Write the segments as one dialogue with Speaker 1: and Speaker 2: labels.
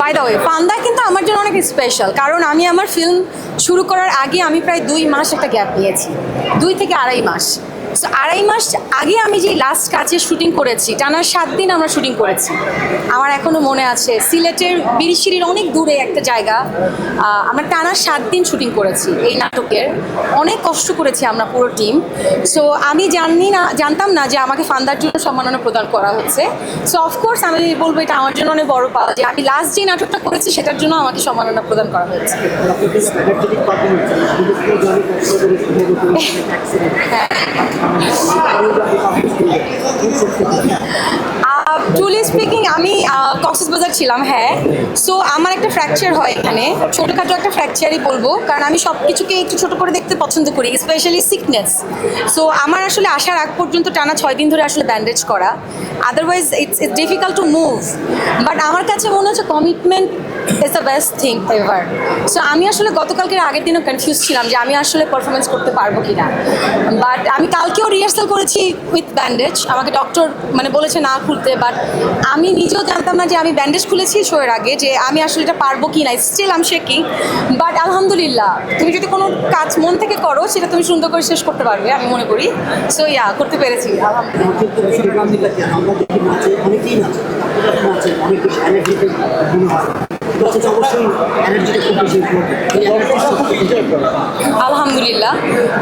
Speaker 1: By the way পান্দা কিন্তু আমার জন্য অনেক স্পেশাল কারণ আমি আমার ফিল্ম শুরু করার আগে আমি প্রায় দুই মাস একটা গ্যাপ নিয়েছি। দুই থেকে আড়াই মাস। সো আড়াই মাস আগে আমি যে লাস্ট কাজে শুটিং করেছি, টানা সাত দিন আমরা শুটিং করেছি। আমার এখনও মনে আছে, সিলেটের বিরিশিরির অনেক দূরে একটা জায়গা আমরা টানা সাত দিন শুটিং করেছি এই নাটকের। অনেক কষ্ট করেছি আমরা পুরো টিম সো আমি জানি না, জানতাম না যে আমাকে ফান্দার জন্য সম্মাননা প্রদান করা হচ্ছে। সো অফকোর্স আমি বলব এটা আমার জন্য অনেক বড় পাওয়া যে আমি লাস্ট যে নাটকটা করেছি, সেটার জন্য আমাকে সম্মাননা প্রদান করা হয়েছে। ট্রুলি স্পিকিং আমি কক্সবাজার ছিলাম হ্যাঁ। সো আমার একটা ফ্র্যাকচার হয় এখানে। ছোটোখাটো একটা ফ্র্যাকচারই বলব, কারণ আমি সব কিছুকে একটু ছোটো করে দেখতে পছন্দ করি স্পেশালি সিকনেস সো আমার আসলে আসার আগ পর্যন্ত টানা ছয় দিন ধরে আসলে ব্যান্ডেজ করা। Otherwise it's it's difficult to move but আমার কাছে মনে হচ্ছে commitment is the best thing ever so আমি আসলে গতকালকের আগের দিনও কনফিউজ ছিলাম যে আমি আসলে পারফরমেন্স করতে পারব কি না বাট আমি কালকেও রিহার্সাল করেছি উইথ ব্যান্ডেজ আমাকে ডক্টর মানে বলেছে না খুলতে বাট আমি নিজেও জানতাম না যে আমি ব্যান্ডেজ খুলেছি শোয়ের আগে, যে আমি আসলে এটা পারব কি না স্টিল আম শেকিং বাট আলহামদুলিল্লাহ, তুমি যদি কোনো কাজ মন থেকে করো, সেটা তুমি সুন্দর করে শেষ করতে পারবে, আমি মনে করি। সো ইয়া করতে পেরেছি, আলহামদুলিল্লাহ। আলহামদুলিল্লাহ।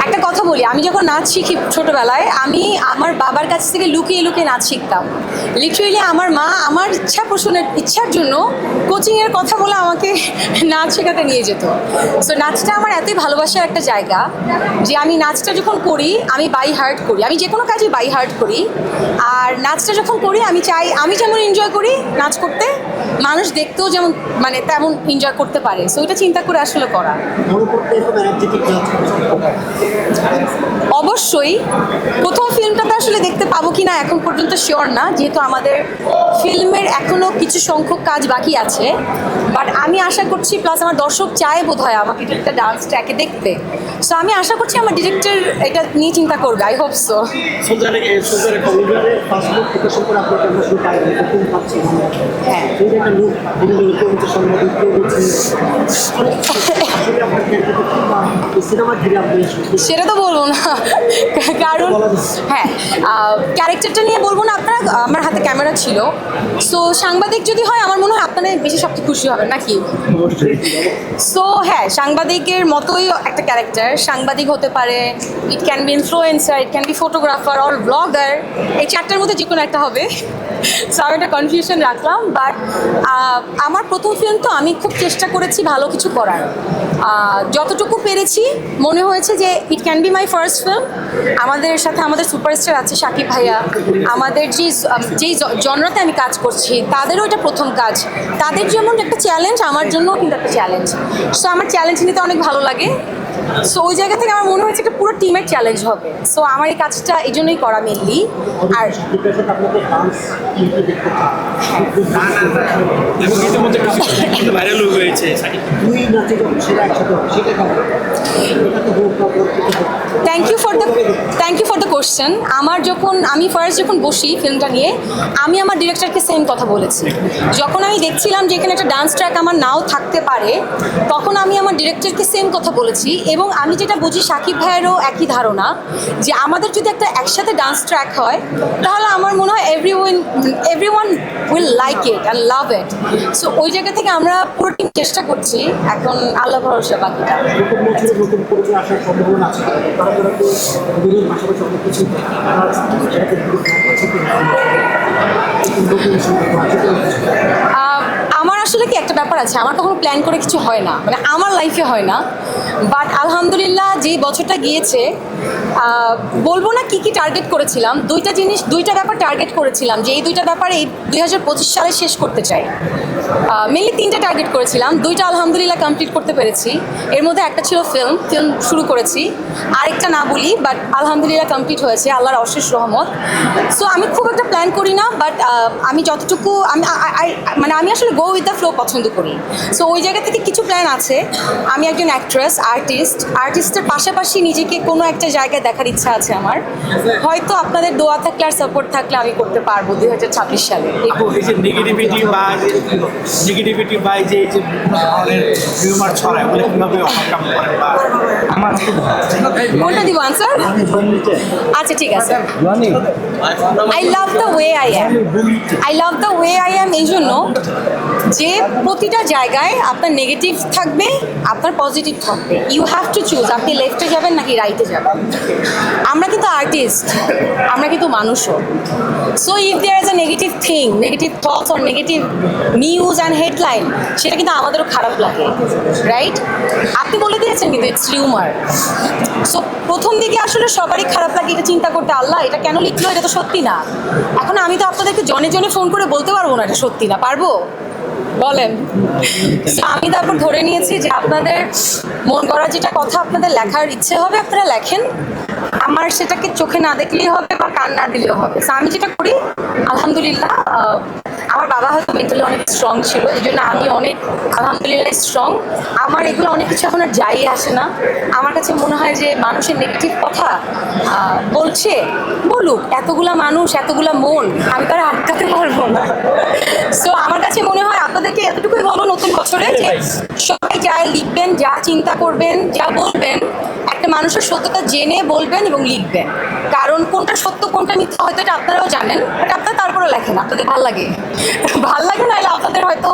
Speaker 1: একটা কথা বলি, আমি যখন নাচ শিখি ছোটবেলায়, আমি আমার বাবার কাছ থেকে লুকিয়ে লুকিয়ে নাচ শিখতাম। লিটারেলি আমার মা আমার ইচ্ছা পোষণের, ইচ্ছার জন্য কোচিংয়ের কথা বলে আমাকে নাচ শেখাতে নিয়ে যেত। সো নাচটা আমার এতই ভালোবাসার একটা জায়গা যে আমি নাচটা যখন করি, আমি বাই হার্ট করি। আমি যে কোনো কাজই বাই হার্ট করি। আর নাচটা যখন করি, আমি চাই, আমি যেমন এনজয় করি, নাচ করতে মানুষ দেখতেও যেমন মানে তেমন এনজয় করতে পারে। সো এটা চিন্তা করে আসলে করা
Speaker 2: মনে করতে এরকম এনার্জেটিক নাচ
Speaker 1: অবশ্যই প্রথম ফিল্মটাতে আসলে দেখতে পাবো কি না এখন পর্যন্ত শিওর না যেহেতু আমাদের ফিল্মের এখনও কিছু সংখ্যক কাজ বাকি আছে। বাট আমি আশা করছি প্লাস আমার দর্শক চায় বোধ হয় আমাকে একটা ডান্স ট্র্যাকে দেখতে। সো আমি আশা করছি আমার ডিরেক্টর এটা নিয়ে চিন্তা করবে আই হোপ সো
Speaker 2: হ্যাঁ।
Speaker 1: সেটা তো বলব না। কারণ হ্যাঁ ক্যারেক্টারটা নিয়ে বলব না আপনারা আমার হাতে ক্যামেরা ছিল। সো সাংবাদিক যদি হয় আমার মনে হয় আপনারা বেশি সবচেয়ে খুশি হবেন নাকি? সো হ্যাঁ সাংবাদিকের মতোই একটা ক্যারেক্টার সাংবাদিক হতে পারে it can be influencer it can be photographer or blogger এই চারটার মধ্যে যে কোনো একটা হবে। সো আমি একটা কনফিউশন রাখলাম বাট আমার প্রথম ফিল্ম তো আমি খুব চেষ্টা করেছি ভালো কিছু করার। যতটুকু পেরেছি মনে হয়েছে যে it can be my first film আমাদের সাথে আমাদের সুপারস্টার আছে সাকিব ভাইয়া। আমাদের যে যেই জনরাতে আমি কাজ করছি তাদেরও এটা প্রথম কাজ। তাদের যেমন একটা চ্যালেঞ্জ আমার জন্য কিন্তু একটা চ্যালেঞ্জ সো আমার চ্যালেঞ্জ নিতে অনেক ভালো লাগে। সো ওই জায়গা থেকে আমার মনে হয়েছে একটা পুরো টিমের চ্যালেঞ্জ হবে। সো আমার এই কাজটা এই জন্যই করা mainly R thank you for the thank you for the question আমার যখন, আমি ফার্স্ট যখন বসি ফিল্মটা নিয়ে, আমি আমার ডিরেক্টরকে সেম কথা বলেছি। যখন আমি দেখছিলাম যে এখানে একটা ডান্স ট্র্যাক আমার নাও থাকতে পারে, তখন আমি আমার ডিরেক্টরকে সেম কথা বলেছি এবং আমি যেটা বুঝি সাকিব ভাইয়েরও একই ধারণা, যে আমাদের যদি একটা একসাথে ডান্স ট্র্যাক হয়, তাহলে আমার মনে হয় everyone everyone will like it and love it so ওই জায়গা থেকে আমরা পুরো টিম চেষ্টা করছি, এখন আল্লাহ ভরসা বাকিটা। আমার আসলে কি একটা ব্যাপার আছে? আমার কখনো প্ল্যান করে কিছু হয় না। মানে আমার লাইফে হয় না। বাট আলহামদুলিল্লাহ যে বছরটা গিয়েছে বলব না কি কি টার্গেট করেছিলাম। দুইটা জিনিস, দুইটা ব্যাপার টার্গেট করেছিলাম যে এই দুইটা ব্যাপার এই দুই হাজার পঁচিশ সালে শেষ করতে চাই। মেনলি তিনটা টার্গেট করেছিলাম। দুইটা আলহামদুলিল্লাহ কমপ্লিট করতে পেরেছি। এর মধ্যে একটা ছিল ফিল্ম ফিল্ম শুরু করেছি। আরেকটা না বলি বাট আলহামদুলিল্লাহ কমপ্লিট হয়েছে, আল্লাহর অশেষ রহমত। সো আমি খুব একটা প্ল্যান করি না বাট আমি যতটুকু, আমি মানে আমি আসলে গো উইথ দ্য ফ্লো পছন্দ করি। সো ওই জায়গা থেকে কিছু প্ল্যান আছে। আমি একজন অ্যাক্ট্রেস আর্টিস্ট আর্টিস্টের পাশাপাশি নিজেকে কোনো একটা জায়গায় দেখার ইচ্ছা আছে আমার। হয়তো আপনাদের দোয়া থাকলে আর সাপোর্ট থাকলে আমি করতে পারব দুই হাজার ছাব্বিশ সালে।
Speaker 3: নেগেটিভিটি বা যে এই যে ছড়ায় ওগুলো কীভাবে বা আমার
Speaker 1: কোনটা দিব আনসার আচ্ছা ঠিক আছে। I love the way I am I love the way I am এই জন্য যে প্রতিটা জায়গায় আপনার নেগেটিভ থাকবে, আপনার পজিটিভ থাকবে। ইউ হ্যাভ টু চুজ আপনি লেফটে যাবেন নাকি রাইটে যাবেন। আমরা কিন্তু আর্টিস্ট আমরা কিন্তু মানুষও। So if there is a negative thing negative thoughts or negative news and headline সেটা কিন্তু আমাদেরও খারাপ লাগে রাইট আপনি বলে দিয়েছেন কিন্তু ইটস রিউমার সো প্রথম দিকে আসলে সবারই খারাপ লাগে এটা চিন্তা করতে, আল্লাহ এটা কেন লিখলো? এটা তো সত্যি না। এখন আমি তো আপনাদেরকে জনে জনে ফোন করে বলতে পারব না এটা সত্যি না, পারব? বলেন। আমি তারপর ধরে নিয়েছি যে আপনাদের মন করা যেটা কথা আপনাদের লেখার ইচ্ছে হবে, আপনারা লেখেন। আমার সেটাকে চোখে না দেখলেই হবে বা কান না দিলেও হবে। আমি যেটা করি, আলহামদুলিল্লাহ আমার বাবা হয়তো মেন্টালি অনেক স্ট্রং ছিল, এই জন্য আমি অনেক, আলহামদুলিল্লাহ স্ট্রং আমার এগুলো অনেক কিছু এখন আর যাই আসে না। আমার কাছে মনে হয় যে মানুষের নেগেটিভ কথা বলছে, বলুক, এতগুলা মানুষ, এতগুলা মন, আমি তারা আটকাতে পারব না। সো আমার কাছে মনে হয় আপনাদেরকে এতটুকুই বলো নতুন বছরে যে সবাই যা লিখবেন, যা চিন্তা করবেন, যা বলবেন মানুষের সত্যতা জেনে বলবেন এবং লিখবেন। কারণ কোনটা সত্য কোনটা মিথ্যা হয়তো এটা আপনারাও জানেন এটা আপনারা তারপরে লেখেন আপনাদের ভালো লাগে। ভালো লাগে নাহলে আপনাদের হয়তো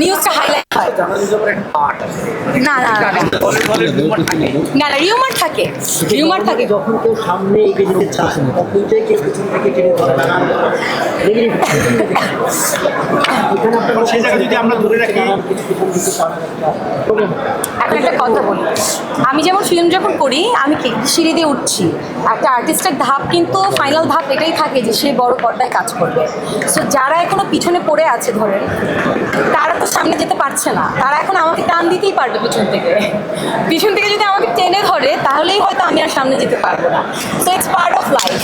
Speaker 1: নিউজটা হাইলাইট হয়। না না না, না না না রিউমার থাকে রিউমার থাকে।
Speaker 2: যখন কেউ সামনে এগিয়ে যেতে চায় তখন যে কেউ পিছন থেকে টেনে ধরে না একটা
Speaker 1: একটা কথা বলি। আমি যেমন ফিল্ম যখন করি, আমি সিঁড়ি দিয়ে উঠছি। একটা আর্টিস্টের ধাপ কিন্তু ফাইনাল ধাপ এটাই থাকে যে সে বড় পর্দায় কাজ করবে। সো যারা এখনও পিছনে পড়ে আছে ধরেন, তারা তো সামনে যেতে পারছে না। তারা এখন আমাকে টান দিতেই পারবে পিছন থেকে। পিছন থেকে যদি আমাকে টেনে ধরে, তাহলেই হয়তো আমি আর সামনে যেতে পারব না। So it's part of life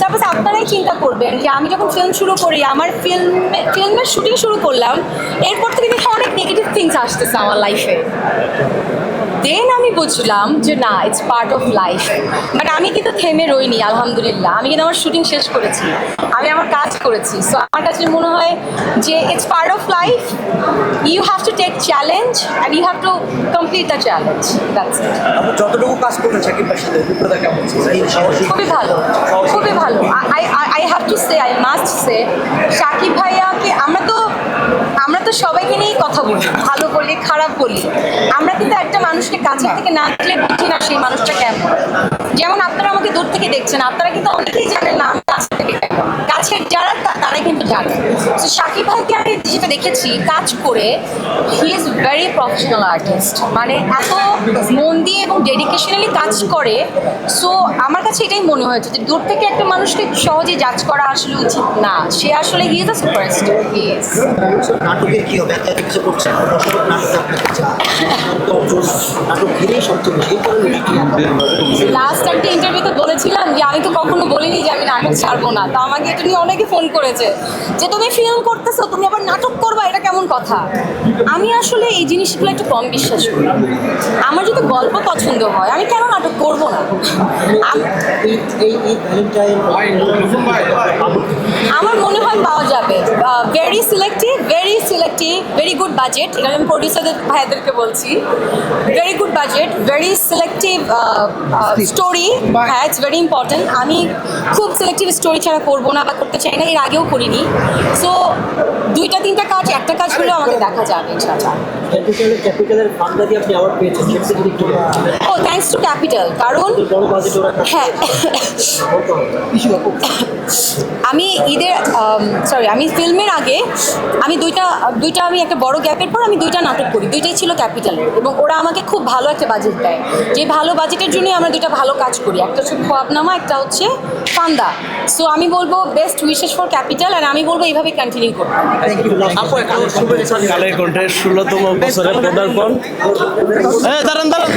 Speaker 1: suppose আপনারাই চিন্তা করবেন যে আমি যখন ফিল্ম শুরু করি, আমার ফিল্মে ফিল্মের শুটিং শুরু করলাম, এরপর থেকে দেখি অনেক নেগেটিভ থিংস আসতেছে আমার লাইফে দেন আমি বুঝলাম যে না it's part of life but আমি কিন্তু থেমে রইনি আলহামদুলিল্লাহ। আমি কিন্তু আমার শুটিং শেষ করেছি। আমি আমার কাজ করেছি। সো আমার কাছে মনে হয় যে it's part of life you have to take challenge and you have to complete the challenge that's it
Speaker 4: যতটুকু কাজ সাকিব সাথে অভিজ্ঞতা কেমন
Speaker 1: খুবই ভালো। খুবই ভালো। I I have to say I must say Shakib ভাইয়াকে আমরা তো আমরা তো সবাইকে নিয়েই কথা বলি। ভালো বলি খারাপ বলি। আমরা কিন্তু একটা মানুষকে কাছে থেকে না দেখলে বুঝি না সেই মানুষটা কেমন। যেমন আপনারা আমাকে দূর থেকে দেখছেন, আপনারা কিন্তু অনেকেই জানেন না আমি কাছ থেকে কেমন। কাছের যারা তা- তারাই কিন্তু জানে। তো সাকিব ভাইকে আমি যেটা দেখেছি কাজ করে he is very professional artist মানে এত মন দিয়ে এবং ডেডিকেশনালি কাজ করে। সো আমার কাছে এটাই মনে হয়েছে যে দূর থেকে একটা মানুষকে সহজে জাজ করা আসলে উচিত না। সে আসলে হি ইজ আ সুপারস্টার
Speaker 2: নাটকের কি হবে? একটা কিছু করছে নাটক। নাটক ঘিরেই সবচেয়ে বেশি।
Speaker 1: লাস্ট একটা ইন্টারভিউতে বলেছিলাম যে আমি তো কখনো বলিনি যে আমি নাটক ছাড়বো না। তো আমাকে এটা নিয়ে অনেকে ফোন করেছে যে, তুমি ফিল্ম করতেছো, তুমি আবার নাটক করবা? এটা কেমন কথা? আমি আসলে এই জিনিসগুলো একটু কম বিশ্বাস করি। আমার যদি গল্প পছন্দ হয়, আমি কেন নাটক করব না? আমার মনে হয় পাওয়া যাবে। Very selective selective very good budget এটা আমি প্রডিউসারদের ভাইয়াদেরকে বলছি। Very good budget very selective story হ্যাঁ ইটস ভেরি ইম্পর্ট্যান্ট আমি খুব সিলেক্টিভ স্টোরি ছাড়া করব না বা করতে চাই না এর আগেও করিনি। সো দুইটা তিনটা কাজ একটা কাজ হলেও আমাকে দেখা যাবে ইনশাআল্লাহ।
Speaker 2: একটু
Speaker 1: ও থ্যাংকস টু ক্যাপিটাল কারণ হ্যাঁ। আমি ঈদের সরি আমি ফিল্মের আগে আমি দুইটা দুইটা আমি একটা বড় গ্যাপের পর আমি দুইটা নাটক করি। দুইটাই ছিল ক্যাপিটাল। এবং ওরা আমাকে খুব ভালো একটা বাজেট দেয়। যে ভালো বাজেটের জন্যই আমরা দুইটা ভালো কাজ করি। একটা হচ্ছে খোয়াবনামা একটা হচ্ছে ফান্দা সো আমি বলব বেস্ট উইশেস ফর ক্যাপিটাল আর আমি বলব এইভাবে কন্টিনিউ করব।
Speaker 4: আপু একটা শুভেচ্ছা।
Speaker 5: কালের কণ্ঠের ষোলোতম বছরের পদার্পণ। দাঁড়ান দাঁড়ান।